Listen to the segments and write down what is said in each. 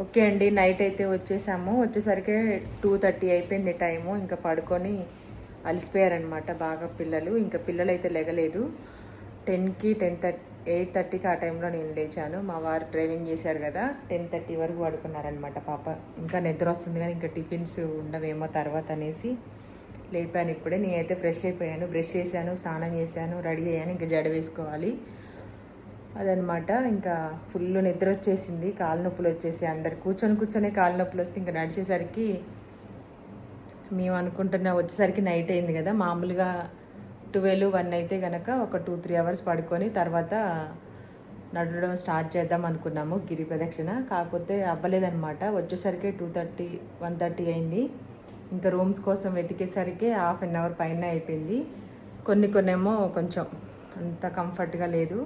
Okay అండి night అయితే వచ్చేసాము. వచ్చేసరికి టూ థర్టీ అయిపోయింది టైము. ఇంకా పడుకొని అలసిపోయారనమాట బాగా పిల్లలు. ఇంకా పిల్లలు అయితే లెగలేదు. టెన్కి టెన్ థర్టీ ఎయిట్ థర్టీకి ఆ టైంలో నేను లేచాను. మా వారు డ్రైవింగ్ చేశారు కదా టెన్ థర్టీ వరకు పడుకున్నారనమాట పాప. ఇంకా నిద్ర వస్తుంది కానీ ఇంకా టిఫిన్స్ ఉండవేమో తర్వాత అనేసి లేపాను ఇప్పుడే. నేనైతే ఫ్రెష్ అయిపోయాను బ్రష్ చేశాను స్నానం చేశాను రెడీ అయ్యాను. ఇంకా జడ వేసుకోవాలి. అదనమాట. ఇంకా ఫుల్ నిద్ర వచ్చేసింది. కాలు నొప్పులు వచ్చేసి అందరు కూర్చొని కూర్చొని కాలు నొప్పులు వస్తే ఇంకా నడిచేసరికి మేము అనుకుంటున్న వచ్చేసరికి నైట్ అయింది కదా. మామూలుగా ట్వెల్వ్ వన్ అయితే కనుక ఒక టూ త్రీ అవర్స్ పడుకొని తర్వాత నడవడం స్టార్ట్ చేద్దాం అనుకున్నాము గిరి ప్రదక్షిణ. కాకపోతే అవ్వలేదన్నమాట వచ్చేసరికి టూ థర్టీ వన్ థర్టీ అయింది. ఇంకా రూమ్స్ కోసం వెతికేసరికి హాఫ్ అన్ అవర్ పైన అయిపోయింది. కొన్ని కొన్నేమో కొంచెం అంత కంఫర్ట్గా లేదు.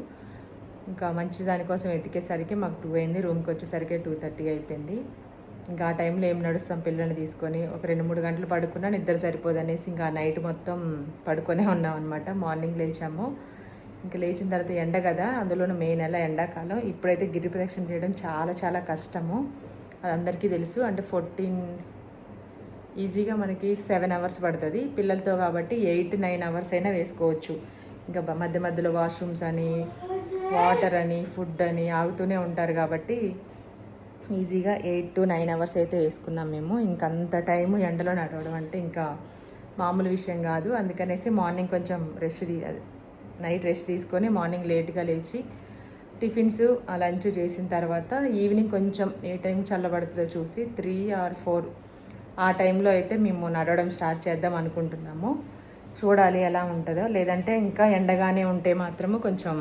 ఇంకా మంచి దానికోసం వెతికేసరికి మాకు టూ అయింది. రూమ్కి వచ్చేసరికి టూ థర్టీ అయిపోయింది. ఇంకా ఆ టైంలో ఏం నడుస్తాం? పిల్లల్ని తీసుకొని ఒక రెండు మూడు గంటలు పడుకున్నా నిద్ర సరిపోదనేసి ఇంకా నైట్ మొత్తం పడుకొనే ఉన్నాం అనమాట మార్నింగ్ లేచాము. ఇంకా లేచిన తర్వాత ఎండ కదా అందులోనూ మే నెల ఎండాకాలం. ఇప్పుడైతే గిరి ప్రదక్షిణ చేయడం చాలా చాలా కష్టము. అది అందరికీ తెలుసు. అంటే ఫోర్టీన్ ఈజీగా మనకి సెవెన్ అవర్స్ పడుతుంది. పిల్లలతో కాబట్టి ఎయిట్ నైన్ అవర్స్ అయినా వేసుకోవచ్చు. ఇంకా మధ్య మధ్యలో వాష్రూమ్స్ అని వాటర్ అని ఫుడ్ అని ఆగుతూనే ఉంటారు కాబట్టి ఈజీగా ఎయిట్ టు నైన్ అవర్స్ అయితే వేసుకున్నాం మేము. ఇంకంత అంత టైం ఎండలో నడవడం అంటే ఇంకా మామూలు విషయం కాదు. అందుకనేసి మార్నింగ్ కొంచెం రెస్ట్ తీ నైట్ రెస్ట్ తీసుకొని మార్నింగ్ లేట్గా లేచి టిఫిన్స్ లంచ్ చేసిన తర్వాత ఈవినింగ్ కొంచెం ఏ టైం చల్లబడుతుందో చూసి త్రీ ఆర్ ఫోర్ ఆ టైంలో అయితే మేము నడవడం స్టార్ట్ చేద్దాం అనుకుంటున్నాము. చూడాలి ఎలా ఉంటుందో. లేదంటే ఇంకా ఎండగానే ఉంటే మాత్రము కొంచెం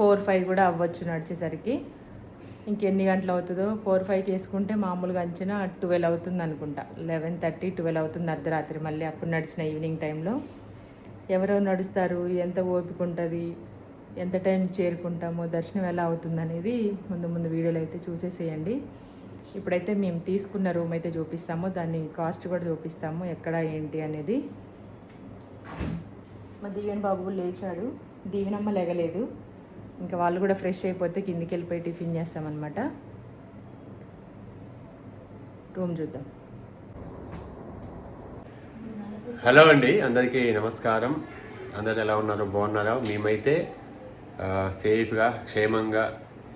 ఫోర్ ఫైవ్ కూడా అవ్వచ్చు నడిచేసరికి. ఇంకెన్ని గంటలు అవుతుందో ఫోర్ ఫైవ్కి వేసుకుంటే మామూలుగా అంచనా ట్వెల్వ్ అవుతుంది అనుకుంటా. లెవెన్ థర్టీ ట్వెల్వ్ అవుతుంది అర్ధరాత్రి మళ్ళీ అప్పుడు నడిచిన ఈవినింగ్ టైంలో. ఎవరెవరు నడుస్తారు ఎంత ఓపిక ఉంటుంది ఎంత టైం చేరుకుంటామో దర్శనం ఎలా అవుతుంది అనేది ముందు ముందు వీడియోలు అయితే చూసేసేయండి. ఇప్పుడైతే మేము తీసుకున్న రూమ్ అయితే చూపిస్తాము. దాన్ని కాస్ట్ కూడా చూపిస్తాము ఎక్కడ ఏంటి అనేది. మా దీవెన్ బాబు లేచాడు. దీవెనమ్మ లేగలేదు. ఇంకా వాళ్ళు కూడా ఫ్రెష్ అయిపోతే కిందికి వెళ్ళిపోయి టిఫిన్ చేస్తామన్నమాట. రూమ్ చూద్దాం. హలో అండి అందరికీ నమస్కారం. అందరు ఎలా ఉన్నారు? బాగున్నారా? మేమైతే సేఫ్గా క్షేమంగా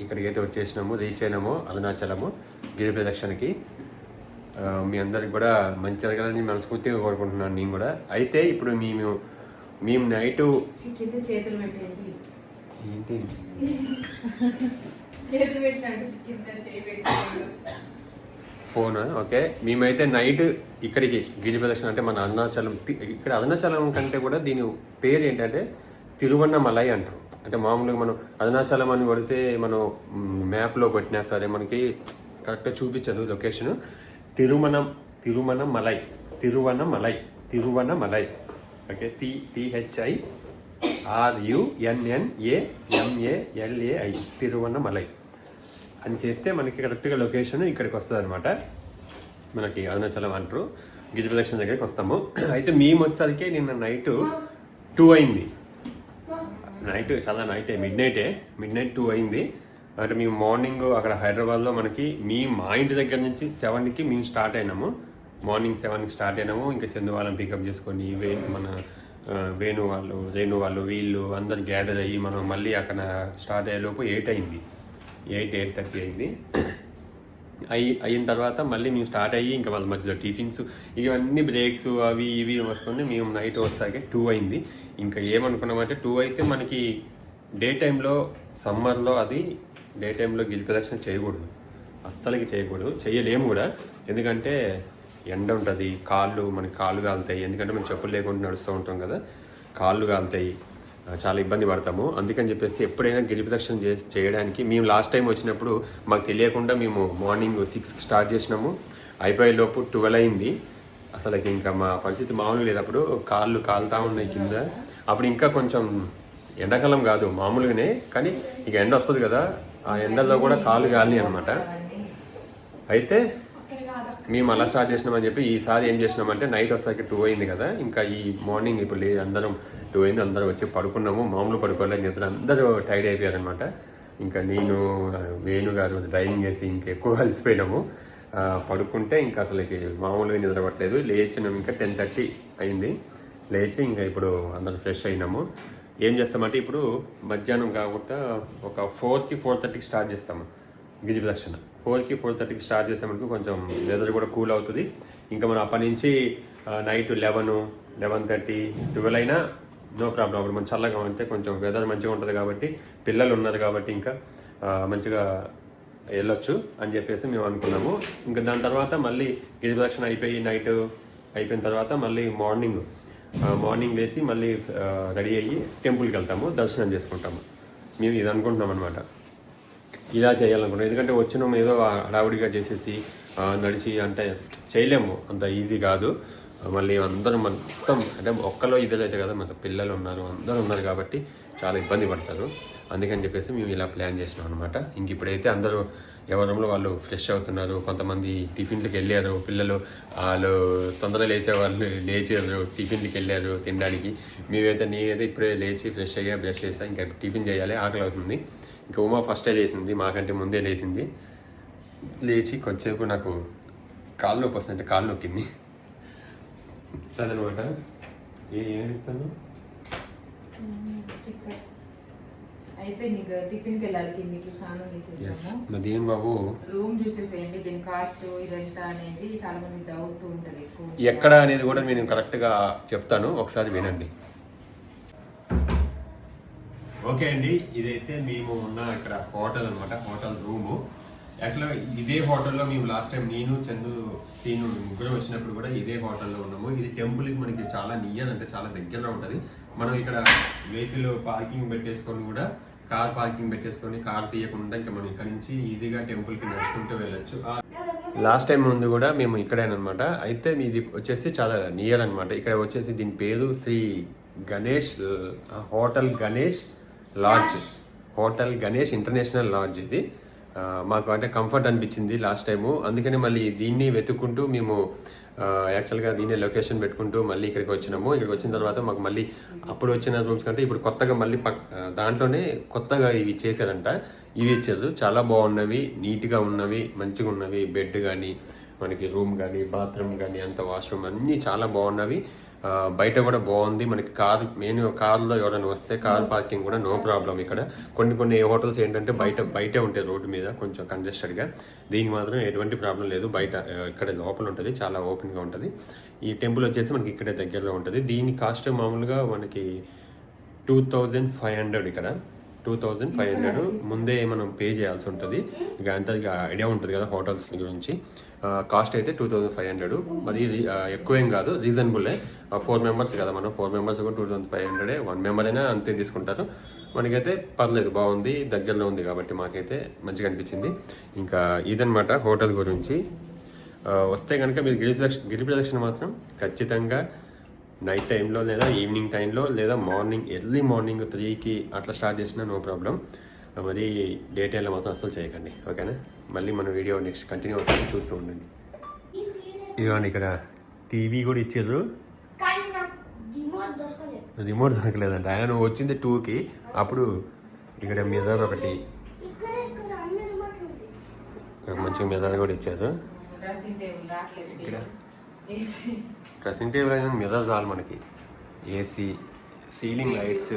ఇక్కడికి అయితే వచ్చేసినాము రీచ్ అయినాము అరుణాచలము గిరి ప్రదక్షిణకి. మీ అందరికి కూడా మంచి జరగాలని మనస్ఫూర్తిగా కోరుకుంటున్నాను నేను కూడా. అయితే ఇప్పుడు మేము మేము నైటు చేతులు పెట్టేయండి. ఏంటి? ఫోన్? ఓకే. మేమైతే నైట్ ఇక్కడికి గిరి ప్రదక్షిణ అంటే మన అరుణాచలం ఇక్కడ అరుణాచలం కంటే కూడా దీని పేరు ఏంటంటే తిరువన్నమలై అంటాం అంటే మామూలుగా మనం అరుణాచలం అని కొడితే మనం మ్యాప్లో కొట్టినా సరే మనకి కరెక్ట్గా చూపించదు లొకేషన్. తిరుమనం తిరుమనమలై Tiruvannamalai Tiruvannamalai okay. T T H I R U N N A M A L A I Tiruvannamalai అని చేస్తే మనకి కరెక్ట్గా లొకేషన్ ఇక్కడికి వస్తుంది అనమాట మనకి అరుణాచలం అంటారు. గిరి ప్రదక్షిణ దగ్గరికి వస్తాము. అయితే మేము వచ్చేసరికి నిన్న నైట్ టూ అయింది. నైట్ చాలా నైట్ మిడ్ నైటే మిడ్ నైట్ టూ అయింది. అంటే మేము మార్నింగ్ అక్కడ హైదరాబాద్లో మనకి మీ మా ఇంటి దగ్గర నుంచి సెవెన్కి మేము స్టార్ట్ అయినాము. మార్నింగ్ సెవెన్కి స్టార్ట్ అయినాము. ఇంకా చందువాలం పికప్ చేసుకొని వే మన వేణు వాళ్ళు రేణు వాళ్ళు వీళ్ళు అందరు గ్యాదర్ అయ్యి మనం మళ్ళీ అక్కడ స్టార్ట్ అయ్యేలోపు ఎయిట్ అయింది. ఎయిట్ ఎయిట్ థర్టీ అయింది. అయి అయిన తర్వాత మళ్ళీ మేము స్టార్ట్ అయ్యి ఇంకా వాళ్ళ మధ్యలో టిఫిన్స్ ఇవన్నీ బ్రేక్స్ అవి ఇవి వస్తుంది. మేము నైట్ వస్తాకే టూ అయింది. ఇంకా ఏమనుకున్నామంటే టూ అయితే మనకి డే టైంలో సమ్మర్లో అది డే టైంలో గిరి ప్రదక్షిణ చేయకూడదు. అస్సలకి చేయకూడదు. చేయలేము కూడా. ఎందుకంటే ఎండ ఉంటుంది కాళ్ళు మనకి కాళ్ళు కాలుతాయి ఎందుకంటే మనం చెప్పులు లేకుండా నడుస్తూ ఉంటాం కదా కాళ్ళు కాలుతాయి. చాలా ఇబ్బంది పడతాము. అందుకని చెప్పేసి ఎప్పుడైనా గిరి ప్రదక్షిణ చే చేయడానికి మేము లాస్ట్ టైం వచ్చినప్పుడు మాకు తెలియకుండా మేము మార్నింగ్ సిక్స్కి స్టార్ట్ చేసినాము. అయిపోయేలోపు ట్వెల్వ్ అయింది. అసలు ఇంకా మా పరిస్థితి మామూలుగా లేదు. అప్పుడు కాళ్ళు కాలుతా ఉన్నాయి కింద. అప్పుడు ఇంకా కొంచెం ఎండాకాలం కాదు మామూలుగానే కానీ ఇక ఎండ వస్తుంది కదా ఆ ఎండలో కూడా కాళ్ళు కాలి అనమాట అయితే మేము అలా స్టార్ట్ చేసినామని చెప్పి ఈసారి ఏం చేసినామంటే నైట్ వస్తాకి టూ అయింది కదా. ఇంకా ఈ మార్నింగ్ ఇప్పుడు లే అందరం టూ అయింది అందరం వచ్చి పడుకున్నాము. మామూలు పడుకోలేదు నిద్ర అందరూ టైర్డ్ అయిపోయారు అనమాట ఇంకా నేను వేణు గారు డ్రైవింగ్ చేసి ఇంకా ఎక్కువ పడుకుంటే ఇంకా అసలుకి మామూలుగా నిద్రపట్టలేదు. లేచినాం ఇంకా టెన్ థర్టీ అయింది. లేచి ఇంకా ఇప్పుడు అందరం ఫ్రెష్ అయినాము. ఏం చేస్తామంటే ఇప్పుడు మధ్యాహ్నం కాకుండా ఒక ఫోర్కి ఫోర్ థర్టీకి స్టార్ట్ చేస్తాము. గిరి ప్రదక్షిణ ఫోర్కి ఫోర్ థర్టీకి స్టార్ట్ చేసామనుకో కొంచెం వెదర్ కూడా కూల్ అవుతుంది. ఇంకా మనం అప్పటి నుంచి night eleven eleven thirty twelve అయినా నో ప్రాబ్లం. అప్పుడు మనం చల్లగా ఉంటే కొంచెం వెదర్ మంచిగా ఉంటుంది కాబట్టి పిల్లలు ఉన్నారు కాబట్టి ఇంకా మంచిగా వెళ్ళొచ్చు అని చెప్పేసి మేము అనుకున్నాము. ఇంకా దాని తర్వాత మళ్ళీ గిరి ప్రదక్షిణ అయిపోయి నైట్ అయిపోయిన తర్వాత మళ్ళీ మార్నింగ్ మార్నింగ్ వేసి మళ్ళీ రెడీ అయ్యి టెంపుల్కి వెళ్తాము దర్శనం చేసుకుంటాము. మేము ఇది అనుకుంటున్నాం అనమాట ఇలా చేయాలనుకున్నాం. ఎందుకంటే వచ్చిన ఏదో హడావుడిగా చేసేసి నడిచి అంటే చేయలేము. అంత ఈజీ కాదు. మళ్ళీ అందరం మొత్తం అంటే ఒక్కలో ఇద్దరు అయితే కదా మన పిల్లలు ఉన్నారు అందరూ ఉన్నారు కాబట్టి చాలా ఇబ్బంది పడతారు. అందుకని చెప్పేసి మేము ఇలా ప్లాన్ చేసినాం అనమాట ఇంక ఇప్పుడైతే అందరూ ఎవరంలో వాళ్ళు ఫ్రెష్ అవుతున్నారు. కొంతమంది టిఫిన్లకు వెళ్ళారు. పిల్లలు వాళ్ళు తొందరగా లేచే వాళ్ళు లేచారు టిఫిన్లకు వెళ్ళారు తినడానికి. మేమైతే నేనైతే ఇప్పుడే లేచి ఫ్రెష్ అయ్యా బ్రష్ చేసా ఇంకా టిఫిన్ చేయాలి ఆకలి అవుతుంది. ఇంకా ఉమా ఫస్టే లేచింది మాకంటే ముందే లేచింది లేచి కొంచెంసేపు నాకు కాళ్ళు నొప్పి వస్తుంది అంటే కాళ్ళు నొక్కింది. అదనమాట. ఏం చెప్తాను? దీని బాబు? రూమ్ చూసేసేయండి దీని కాస్ట్ ఇదంతా అనేది చాలా మంది డౌట్ ఉంటుంది ఎక్కువ. ఎక్కడ అనేది కూడా నేను కరెక్ట్గా చెప్తాను ఒకసారి వినండి. ఓకే అండి ఇదైతే మేము ఉన్న ఇక్కడ హోటల్ అనమాట హోటల్ రూము. యాక్చువల్గా ఇదే హోటల్లో మేము లాస్ట్ టైం నేను చందు సీను ముగ్గురు వచ్చినప్పుడు కూడా ఇదే హోటల్లో ఉన్నాము. ఇది టెంపుల్కి మనకి చాలా నియర్ అంటే చాలా దగ్గరలో ఉంటుంది. మనం ఇక్కడ వెహికల్ పార్కింగ్ పెట్టేసుకొని కూడా కార్ పార్కింగ్ పెట్టేసుకొని కార్ తీయకుండా ఇంకా మనం ఇక్కడ నుంచి ఈజీగా టెంపుల్కి నడుచుకుంటూ వెళ్ళొచ్చు. లాస్ట్ టైం ముందు కూడా మేము ఇక్కడేనమాట అయితే ఇది వచ్చేసి చాలా నియర్ అనమాట ఇక్కడ వచ్చేసి దీని పేరు Shri Ganesh hotel Ganesh. Lodge hotel Ganesh international lodge ఇది. మాకు అంటే కంఫర్ట్ అనిపించింది లాస్ట్ టైము. అందుకని మళ్ళీ దీన్ని వెతుక్కుంటూ మేము యాక్చువల్గా దీన్ని లొకేషన్ పెట్టుకుంటూ మళ్ళీ ఇక్కడికి వచ్చినాము. ఇక్కడికి వచ్చిన తర్వాత మాకు మళ్ళీ అప్పుడు వచ్చిన రూమ్స్ కంటే ఇప్పుడు కొత్తగా మళ్ళీ పక్ దాంట్లోనే కొత్తగా ఇవి చేశారంట. ఇవి ఇచ్చారు. చాలా బాగున్నవి నీట్గా ఉన్నవి మంచిగా ఉన్నవి. బెడ్ కానీ మనకి రూమ్ కానీ బాత్రూమ్ కానీ అంత వాష్రూమ్ అన్నీ చాలా బాగున్నవి. బయట కూడా బాగుంది. మనకి కార్ మెయిన్ కార్లో ఎవరైనా వస్తే కార్ పార్కింగ్ కూడా నో ప్రాబ్లం ఇక్కడ. కొన్ని కొన్ని హోటల్స్ ఏంటంటే బయట బయటే ఉంటాయి రోడ్డు మీద కొంచెం కంజెస్టెడ్గా దీనికి మాత్రం ఎటువంటి ప్రాబ్లం లేదు. బయట ఇక్కడ లోపల ఉంటుంది చాలా ఓపెన్గా ఉంటుంది. ఈ టెంపుల్ వచ్చేసి మనకి ఇక్కడే దగ్గరలో ఉంటుంది. దీని కాస్ట్ మామూలుగా మనకి టూ థౌజండ్ ఫైవ్ హండ్రెడ్ ఇక్కడ. టూ థౌజండ్ ఫైవ్ హండ్రెడ్ ముందే మనం పే చేయాల్సి ఉంటుంది. ఇక అంత ఇక ఐడియా ఉంటుంది కదా హోటల్స్ గురించి. కాస్ట్ అయితే టూ థౌజండ్ ఫైవ్ హండ్రెడ్. మరి ఎక్కువేం కాదు రీజనబుల్లే ఫోర్ మెంబర్స్ కదా మనం ఫోర్ మెంబర్స్ కూడా టూ థౌసండ్ ఫైవ్ హండ్రెడే వన్ మెంబర్ అయినా అంతే తీసుకుంటారు. మనకైతే పర్లేదు బాగుంది దగ్గరలో ఉంది కాబట్టి మాకైతే మంచిగా అనిపించింది. ఇంకా ఇదనమాట హోటల్ గురించి. వస్తే కనుక మీరు గిరి ప్రదక్షిణ గిరి ప్రదక్షిణ మాత్రం ఖచ్చితంగా నైట్ టైంలో లేదా ఈవినింగ్ టైంలో లేదా మార్నింగ్ ఎర్లీ మార్నింగ్ త్రీకి అట్లా స్టార్ట్ చేసినా నో ప్రాబ్లం. మరి డే టైంలో మాత్రం అస్సలు చేయకండి ఓకేనా? మళ్ళీ మన వీడియో నెక్స్ట్ కంటిన్యూ అవుతుంది చూస్తూ ఉండండి. ఇదిగోండి ఇక్కడ టీవీ కూడా ఇచ్చారు. రిమోట్ దొరకలేదు. రిమోట్ దొరకలేదంట. ఆయన నువ్వు వచ్చింది టూకి అప్పుడు ఇక్కడ మిర్రర్ ఒకటి. ఇక్కడ ఇక్కడ అన్ని రిమోట్లు ఉంది మంచిగా మిర్రర్ కూడా ఇచ్చారు. ఇక్కడ? డ్రెస్సింగ్ టేబుల్ అయితే మిర్రర్ చాలు మనకి. ఏసీ సీలింగ్ లైట్స్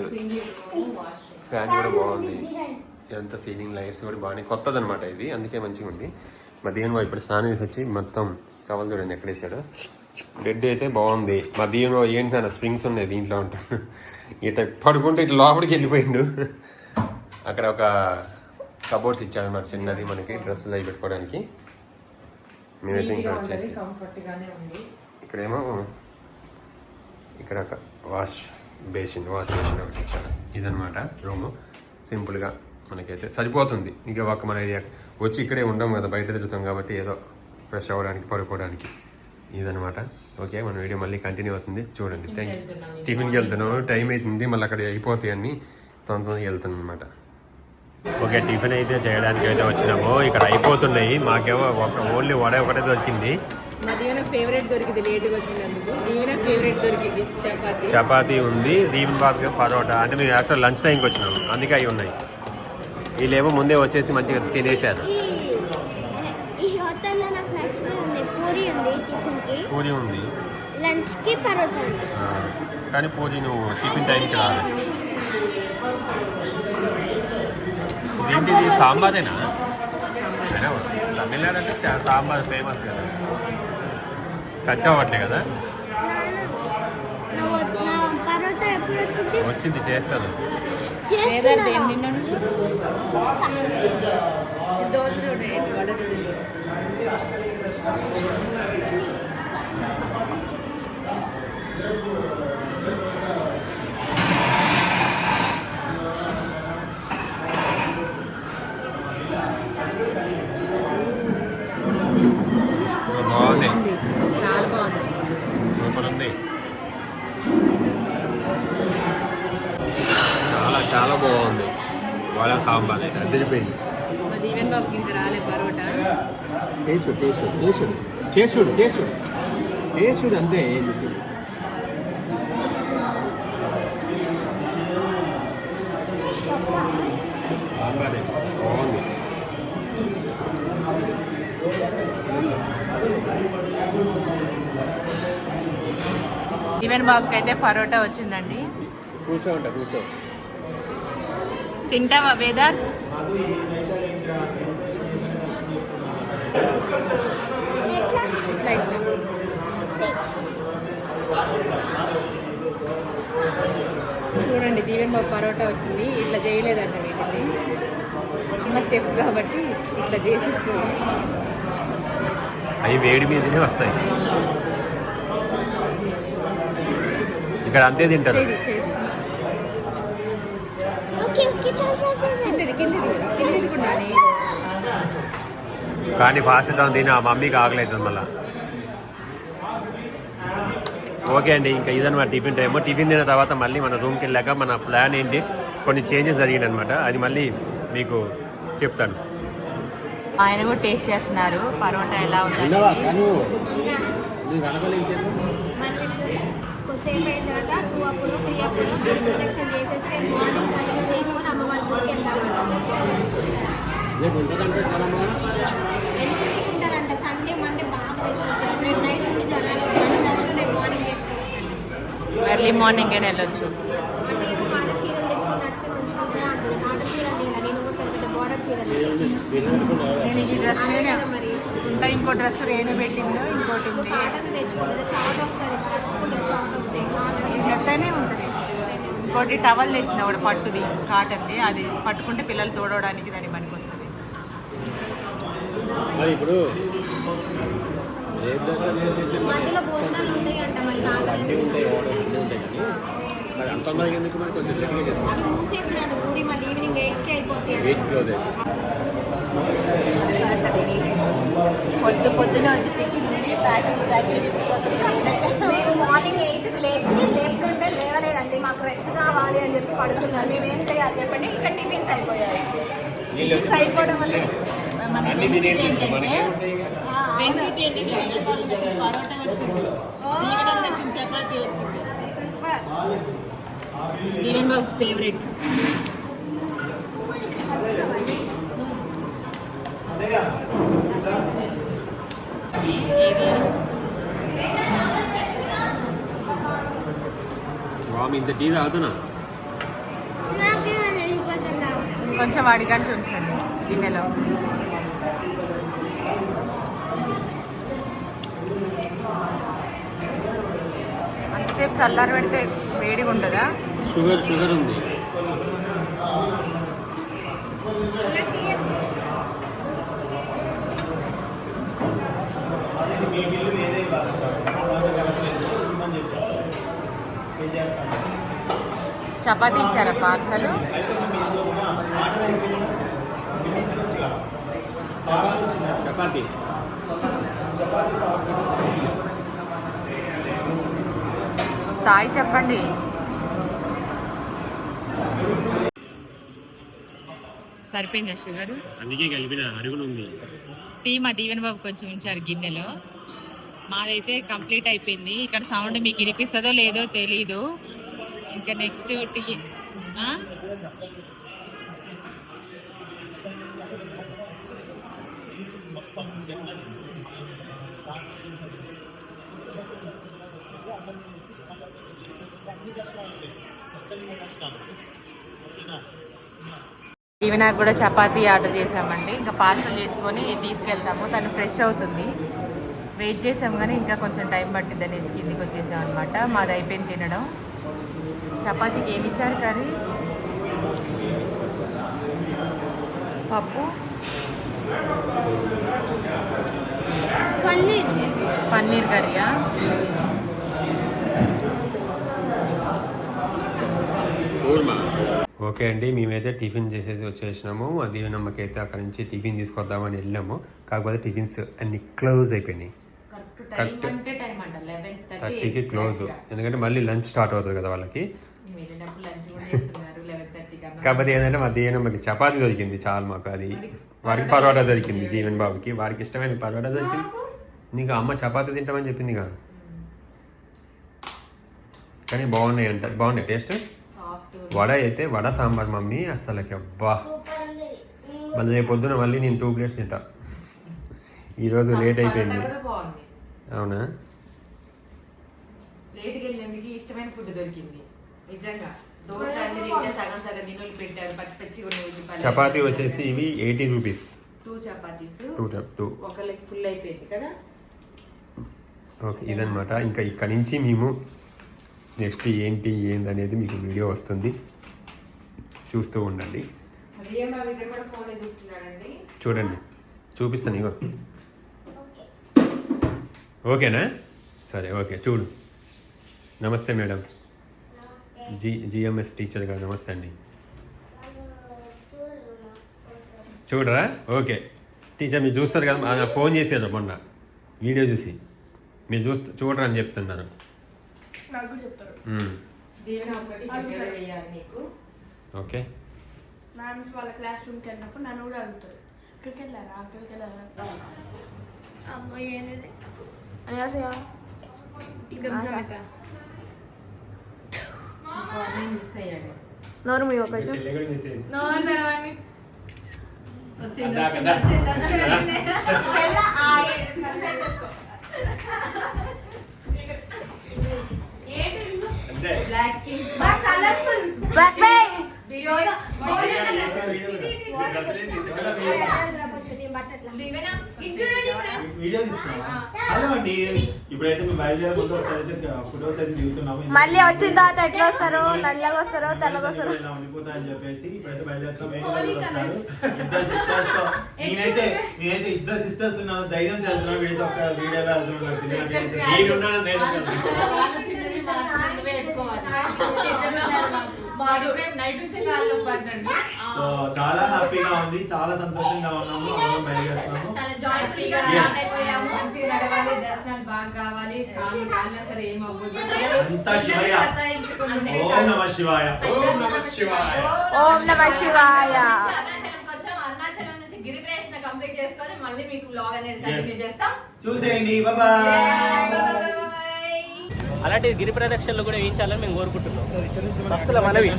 ఫ్యాన్ కూడా బాగుంది. ఎంత సీలింగ్ లైట్స్ కూడా బాగానే కొత్తది అనమాట ఇది అందుకే మంచిగా ఉంది. మా దీవెన ఇప్పుడు స్నానం చేసి వచ్చి మొత్తం చవలు చూడండి ఎక్కడేసాడు బెడ్ అయితే బాగుంది. మా దీవెన ఏంటన్నా స్ప్రింగ్స్ ఉన్నాయి దీంట్లో ఉంటాను ఇట్లా పడుకుంటే ఇట్లా లోపలికి వెళ్ళిపోయిండు. అక్కడ ఒక కబోర్డ్స్ ఇచ్చారు మరి చిన్నది మనకి డ్రెస్సులు అవి పెట్టుకోవడానికి. మేమైతే ఇంకా వచ్చేసి ఇక్కడేమో ఇక్కడ ఒక వాష్ బేసిన్ వాష్ బేసిన్ ఒకటి ఇచ్చారు. ఇదనమాట రూమ్. సింపుల్గా మనకైతే సరిపోతుంది. ఇక ఒక మన ఏరియా వచ్చి ఇక్కడే ఉండం కదా బయట తిరుగుతాం కాబట్టి ఏదో ఫ్రెష్ అవ్వడానికి పడుకోవడానికి. ఇదనమాట ఓకే మన వీడియో మళ్ళీ కంటిన్యూ అవుతుంది. చూడండి. థ్యాంక్ యూ వెళ్తున్నాం. టిఫిన్కి వెళ్తున్నాను టైం అవుతుంది. మళ్ళీ అక్కడ అయిపోతాయి అన్ని. తొందరగా వెళ్తున్నాను అనమాట ఓకే టిఫిన్ అయితే చేయడానికి అయితే వచ్చినాము. ఇక్కడ అయిపోతున్నాయి. మాకేమో ఒక ఓన్లీ వడ ఒకటే దొరికింది. మా దీవెన ఫేవరెట్ దొరికింది లేట్గా వచ్చినందుకు. దీవెన ఫేవరెట్ దొరికింది చపాతి. చపాతీ ఉంది దీవెన్ బాబుకి పరోటా. అంటే మేము యాక్చువల్ లంచ్ టైంకి వచ్చినాం అందుకే అవి ఉన్నాయి. వీళ్ళేమో ముందే వచ్చేసి మంచిగా తినేసారు పూరి ఉంది టిఫిన్కి. పూరి ఉంది. లంచ్కి పరోటా కానీ పూరి నువ్వు టిఫిన్ టైంకి రాలేదు. ఇదేంటిది సాంబారేనా? తమిళనాడు అంటే సాంబార్ ఫేమస్ కదా. కట్ అవ్వట్లే కదా? వచ్చింది వచ్చింది చేస్తాను దోశ చూడండి వడ చూడండి టేస్ట్ టేస్ట్ టేస్ట్ అంతే సాంబారే బాగుంది. దీవెన్ బాబుకి అయితే పరోటా వచ్చిందండి. కూర్చో ఉంటా కూర్చో. తింటావా వేదార్? చూడండి దీవెన్ బాబు పరోటా వచ్చింది. ఇట్లా చేయలేదంట వీటిని. అమ్మ చెప్పు కాబట్టి ఇట్లా చేసిస్తుంది అవి వేడి మీదనే వస్తాయి. ఇక్కడ అంతే తింటారు. కానీ ఫాస్ట్ తాను తిని ఆ మమ్మీకి ఆకలి అవుతుంది మళ్ళా. ఓకే అండి ఇంకా ఇదన్నమాట టిఫిన్ టైం టిఫిన్ తిన్న తర్వాత మళ్ళీ మన రూమ్కి వెళ్ళాక మన ప్లాన్ ఏంటి? కొన్ని చేంజెస్ జరిగింది అనమాట అది మళ్ళీ మీకు చెప్తాను. ఆయన కూడా టేస్ట్ చేస్తున్నారు. పరోటా ఎలా ఉందని మనం కొద్దిసేపు అయిన అంటారు కాట చీరలు నేను కూడా ఈ డ్రెస్ ఇంకా ఇంకో డ్రెస్ రేణు పెట్టిందో ఇంకోటి ఉంది. మెత్తనే ఉంటుంది. ఇంకోటి టవల్ తెచ్చిన ఒకటి పట్టుది కాటన్ది. అది పట్టుకుంటే పిల్లలు తోడవడానికి దాని పనికి వస్తుంది మరి ఇప్పుడు మధ్యలో భోజనాలు ఉంటాయి అంట మరి కాగలి అంత తొందరగా ఎందుకు మరి కొంచెం అవి మూసేసినాడు గుడి మళ్ళీ ఈవినింగ్ ఎయిట్కి వెయిట్ క్లోజ్ పొద్దు పొద్దున వచ్చి టిఫిన్ తిని ప్యాకింగ్ ప్యాకింగ్ తీసుకుపోతుంది మార్నింగ్ ఎయిట్కి లేచి లేపుతుంటే లేవలేదండి. మాకు రెస్ట్ కావాలి అని చెప్పి పడుతున్నారు మేము ఏం చేయాలి చెప్పండి? ఇక్కడ టిఫిన్స్ అయిపోయాయి. టిఫిన్స్ అయిపోవడం వల్ల మన బెనిఫిట్ ఏంటంటే పరోటా వచ్చింది చపాతీ వచ్చింది దీవెన్ బాబు ఫేవరెట్ ఇంత టీ తాగుతున్నా కొంచెం అడిగంటూ ఉంచండి గిన్నెలో అంతసేపు చల్లారి పెడితే వేడిగా ఉంటుందా? షుగర్ షుగర్ ఉంది. చపాతీ ఇచ్చారా పార్సల్? చపాతి. స్థాయి చెప్పండి. సరిపోయింది అశ్వ గారు అందుకే కలిపిన అరుగునుంది టీ మా దీవెన బాబు కొంచెం ఉంచారు గిన్నెలో. మాదైతే కంప్లీట్ అయిపోయింది. ఇక్కడ సౌండ్ మీకు వినిపిస్తుందో లేదో తెలీదు. ఇంకా నెక్స్ట్ టీ ఇవి నాకు కూడా చపాతీ ఆర్డర్ చేసామండి ఇంకా పార్సల్ చేసుకొని తీసుకెళ్తాము. తను ఫ్రెష్ అవుతుంది. వెయిట్ చేసాము కానీ ఇంకా కొంచెం టైం పట్టింది అనేసి కిందికి వచ్చేసాం అనమాట మాది అయిపోయింది తినడం. చపాతీకి ఏమి ఇచ్చారు కర్రీ? పప్పు? పన్నీర్. పన్నీర్ కర్రీయా? ఓకే అండి మేమైతే టిఫిన్ చేసేసి వచ్చేసినాము. అది నమ్మకైతే అక్కడ నుంచి టిఫిన్ తీసుకొద్దామని వెళ్ళాము. కాకపోతే టిఫిన్స్ అన్ని క్లోజ్ అయిపోయినాయి. కరెక్ట్ థర్టీకి క్లోజ్. ఎందుకంటే మళ్ళీ లంచ్ స్టార్ట్ అవుతుంది కదా వాళ్ళకి. కాకపోతే ఏంటంటే మధ్యాహ్నం మాకు చపాతీ దొరికింది చాలు మాకు అది. వాడికి పరోటా దొరికింది. జీవన్ బాబుకి. వాడికి ఇష్టమైన పరోటా దొరికింది. నీకు? అమ్మ చపాతీ తింటామని చెప్పింది కానీ బాగున్నాయి అంట బాగున్నాయి టేస్ట్? వడ అయితే వడ సాంబార్ మమ్మీ. అస్సలకి అబ్బా మళ్ళీ రేపు పొద్దున మళ్ళీ నేను టూ ప్లేట్స్ తింటా. ఈరోజు లేట్ అయిపోయింది. అవునా? లేట్కి వెళ్ళినందుకు ఇష్టమైన ఫుడ్ దొరికింది. నిజంగా. దోశ అన్ని తింటే సగం సగం దినులు పెట్టారు. పచ్చి పచ్చి కొన్ని ఉల్లిపాయలు చపాతీ వచ్చేసి ఇవి eighty rupees. Two chapatis. Two two. ఒకళ్ళకి ఫుల్ అయిపోయింది కదా? ఓకే ఇదనమాట ఇంకా ఇక్కడ నుంచి మేము నెక్స్ట్ ఏంటి ఏంది అనేది మీకు వీడియో వస్తుంది. చూస్తూ ఉండండి. చూడండి. చూపిస్తాను ఇగో. ఓకేనా? సరే ఓకే చూడు. నమస్తే మేడం. జి జిఎంఎస్ టీచర్ గారు నమస్తే అండి. చూడరా? ఓకే. టీచర్ మీరు చూస్తారు కదా ఫోన్ చేశారు మొన్న. వీడియో చూసి. మీరు చూస్త చూడరా అని చెప్తున్నారు. నాకు కూడా చెప్తారు. దీవెన ఒకటి జడ వేయాలి నీకు. ఓకే. మ్యామ్స్ వాళ్ళ క్లాస్ రూమ్కి వెళ్ళినప్పుడు నన్ను కూడా అడుగుతారు. అక్కడికి వెళ్ళారా అక్కడికి వెళ్ళారా అమ్మ ఏంది ఇంకో అన్నయ్య మిస్ అయ్యాడు? నోరు మీ ఒక నోరు తెరవండి. బ్లాక్ ఇప్పుడైతే మేము బయలుదేరే ముందు ఒకసారి అయితే ఫొటోస్ అయితే దిగుతున్నాము మళ్ళీ వచ్చిన తర్వాత ఎట్లా వస్తారో నల్లగా వస్తారో తెల్లగా వస్తారో. ఇలా ఉండిపోతా అని చెప్పేసి ఇప్పుడైతే బయలుదేరుతాం ఇద్దరు సిస్టర్స్తో నేనైతే నేనైతే ఇద్దరు సిస్టర్స్ ఉన్నాను ధైర్యం చేస్తున్నాను వీడితో ఒక వీడియోలో వెళ్తున్నాను సో చాలా హ్యాపీగా ఉంది చాలా సంతోషంగా ఉన్నాము అందరం బయలుదేరుతున్నాము. అంతా ఓం నమ శివాయ. ఓం నమ శివాయ. ఓం నమ శివాయ. అరుణాచలం నుంచి గిరి కంప్లీట్ చేసుకొని మళ్ళీ మీకు బ్లాగ్ అనేది కంటిన్యూ చేస్తాం. చూసేయండి. బాయ్ అలాంటి గిరి ప్రదక్షిణలు కూడా వేయించాలని మేము కోరుకుంటున్నాం. భక్తుల మనవి.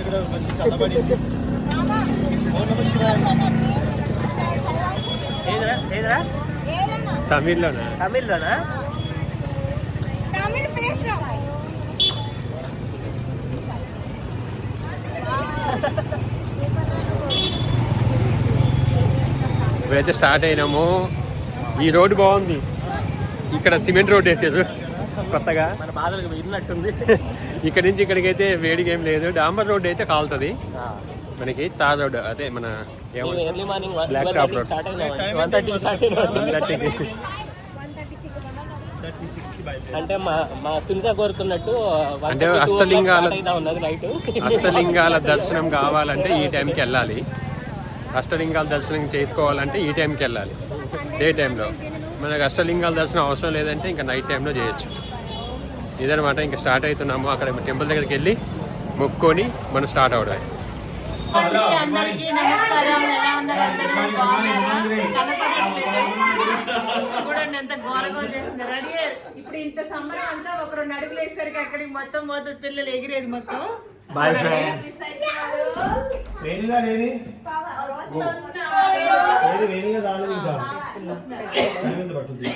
ఏదిరా? ఏదిరా? తమిళ్ళోనా? తమిళ్ళోనా? ఇప్పుడైతే స్టార్ట్ అయినాము. ఈ రోడ్డు బాగుంది. ఇక్కడ సిమెంట్ రోడ్ వేసారు. కొత్తగా. మన బాధలకు విన్నట్టుంది ఇక్కడ నుంచి ఇక్కడికైతే వేడిగా ఏం లేదు. డాంబర్ రోడ్ అయితే కాలుతుంది. మనకి తార్ రోడ్ అదే మన స్టార్ట్ అయినా అందరికీ. అంటే మా మా సునీత కోరుకున్నట్టు అంటే అష్టలింగాల దర్శనం కావాలంటే ఈ టైంకి వెళ్ళాలి. అష్టలింగాల దర్శనం చేసుకోవాలంటే ఈ టైంకి వెళ్ళాలి. డే టైంలో మనకు అష్టలింగాల దర్శనం అవసరం లేదంటే ఇంకా నైట్ టైంలో చేయొచ్చు. ఇదనమాట ఇంకా స్టార్ట్ అవుతున్నాము. అక్కడ టెంపుల్ దగ్గరికి వెళ్ళి మొక్కుకొని మనం స్టార్ట్ అవడమే. అందరికీ నమస్కారం. ఎలా ఉన్నారు అందరూ? చూడండి ఎంత ఘోరంగా చేసింది. రెడీ ఇప్పుడు ఇంత సంబరం అంతా ఒక రెండు అడుగులు వేసరికి అక్కడికి మొత్తం మొత్తం పిల్లలు ఎగిరేది మొత్తం. వేణుగా లేని వేణుగా రాలేదు ఇంకా పట్టుద్ది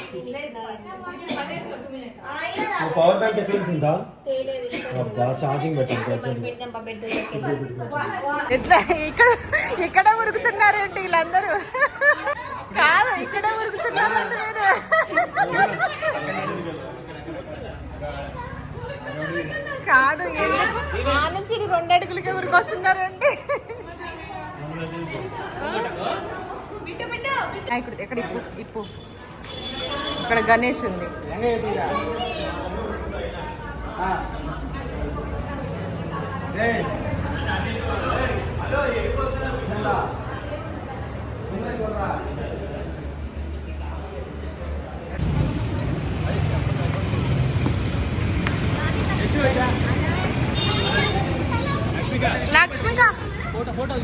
పవర్ బ్యాంక్ ఎక్కడ ఉందా తేలేదు అబ్బా ఛార్జింగ్ పెట్టాను కొంచెం పెడదాం పా బెడ్ ఇట్లా ఇక్కడ ఇక్కడ ఉరుకుతున్నారేంటి వీళ్ళందరూ? కాదు ఇక్కడ ఉరుకుతున్నారంటే మీరు. కాదు ఎందుకు ఆ నుంచి ఇది రెండు అడుగులకే ఉరికొస్తున్నారండి ఇక్కడ ఎక్కడ ఇప్పు ఇప్పు. ఇక్కడ గణేష్ ఉంది. Lakshmika photo photo